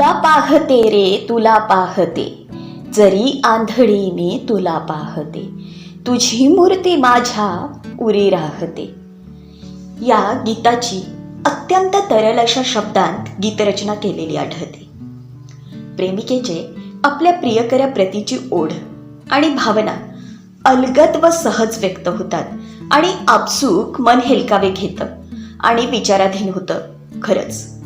तुला पाहते रे तुला पाहते. जरी आंधळीने तुला पाहते तुझी मूर्ती माझ्या उरी राहते. या गीताची अत्यंत तरल अशा शब्दांत गीतरचना केलेली आढळते. प्रेमिकेचे आपल्या प्रियकऱ्या प्रतीची ओढ आणि भावना अलगद व सहज व्यक्त होतात आणि आपसूक मन हेलकावे घेतं आणि विचाराधीन होतं खरंच.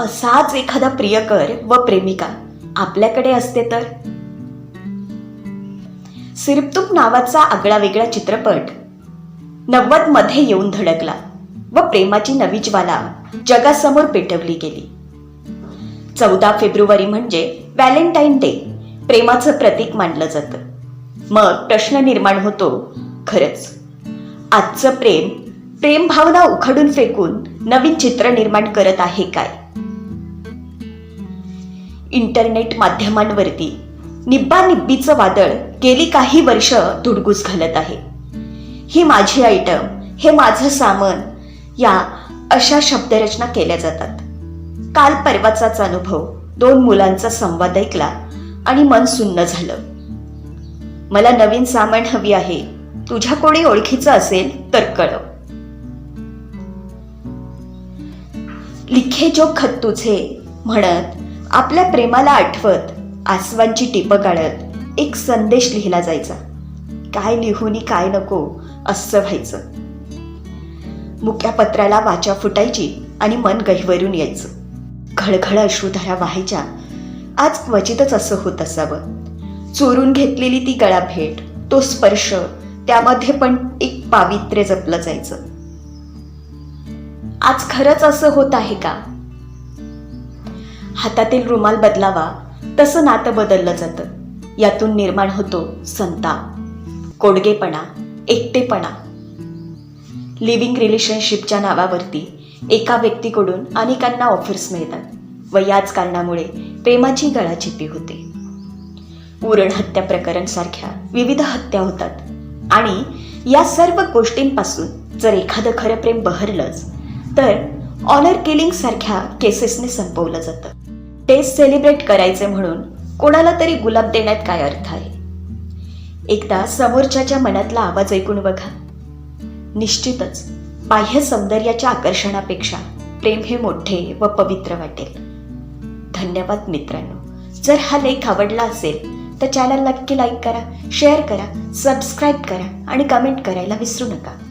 असाच एखादा प्रियकर व प्रेमिका आपल्याकडे असते तर? सिरपतूप नावाचा आगळा वेगळा चित्रपट नव्वदमध्ये येऊन धडकला व प्रेमाची नवी ज्वाला जगासमोर पेटवली गेली. चौदा फेब्रुवारी म्हणजे व्हॅलेंटाईन डे प्रेमाचं प्रतीक मानलं जातं. मग प्रश्न निर्माण होतो खरंच. आजचं प्रेम प्रेम भावना उखडून फेकून नवीन चित्र निर्माण करत आहे काय? इंटरनेट माध्यमांवरती निब्बा निब्बीचं वादळ गेली काही वर्ष धुडगूस घालत आहे. ही माझी आयटम हे माझं सामान या अशा शब्दरचना केल्या जातात. काल परवाचाच अनुभव दोन मुलांचा संवाद ऐकला आणि मन सुन्न झालं. मला नवीन सामान हवी आहे तुझ्या कोणी ओळखीचं असेल तर कळव लिखे जो खत तुझे म्हणत आपल्या प्रेमाला आठवत आसवांची टिपं काढत एक संदेश लिहिला जायचा. काय लिहूनी काय नको असं व्हायचं. मुक्या पत्राला वाचा फुटायची आणि मन गहिवरून यायचं. घळघळ अश्रुधारा व्हायच्या. आज क्वचितच असं होत असावं. चोरून घेतलेली ती गळा भेट तो स्पर्श त्यामध्ये पण एक पावित्र्य जपलं जायचं. आज खरंच असं होत आहे का? हातातील रुमाल बदलावा. तसं नातं बदललं जातं. यातून निर्माण होतो संताप. कोडगेपणा एकटेपणा. लिव्हिंग रिलेशनशिपच्या नावावरती एका व्यक्तीकडून अनेकांना ऑफर्स मिळतात व याच कारणामुळे प्रेमाची गळाचिपी होते. उरण हत्या प्रकरण सारख्या विविध हत्या होतात. आणि या सर्व गोष्टींपासून जर एखादं खरं प्रेम बहरलंच तर ऑनर किलिंग सारख्या केसेसने संपवलं जातं. टेस्ट सेलिब्रेट करायचे म्हणून कोणाला तरी गुलाब देण्यात काय अर्थ आहे? एकदा समोरच्याच्या मनातला आवाज ऐकून बघा. निश्चितच बाह्य सौंदर्याच्या आकर्षणापेक्षा प्रेम हे मोठे व पवित्र वाटेल. धन्यवाद मित्रांनो. जर हा लेख आवडला असेल तर चॅनल नक्की लाईक करा शेअर करा सबस्क्राईब करा आणि कमेंट करायला विसरू नका.